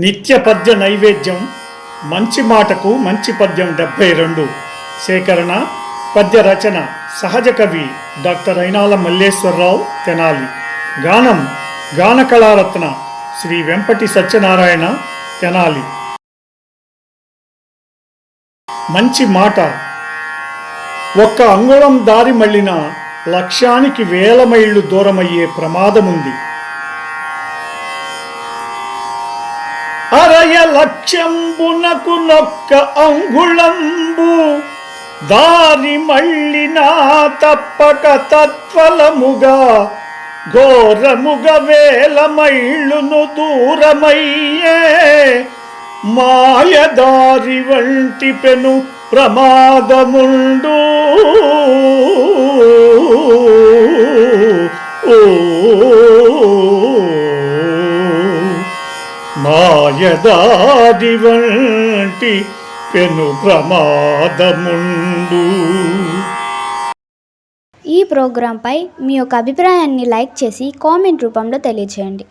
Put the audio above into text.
నిత్య పద్య నైవేద్యం మంచి మాటకు మంచి పద్యం డెబ్బై రెండు. సేకరణ పద్య రచన సహజ కవి డాక్టర్ అయినాల మల్లేశ్వరరావు తెనాలి. గానం గాన కళారత్న శ్రీ వెంపటి సత్యనారాయణ తెనాలి. మంచి మాట. ఒక్క అంగుళం దారి మళ్ళిన లక్ష్యానికి వేల మైళ్ళు దూరమయ్యే ప్రమాదముంది. అరయ లక్ష్యంబునకు నొక్క అంగుళంబు. దారి మళ్ళినా తప్పక తత్ఫలముగా ఘోరముగ వేల మైళ్ళును దూరమయ్యే. మాయదారి వంటి పెను ప్రమాదముండు. ఓ మాయదారి వంటి పెను ప్రమాదముండు. ఈ ప్రోగ్రాంపై మీ యొక్క అభిప్రాయాన్ని లైక్ చేసి కామెంట్ రూపంలో తెలియచేయండి.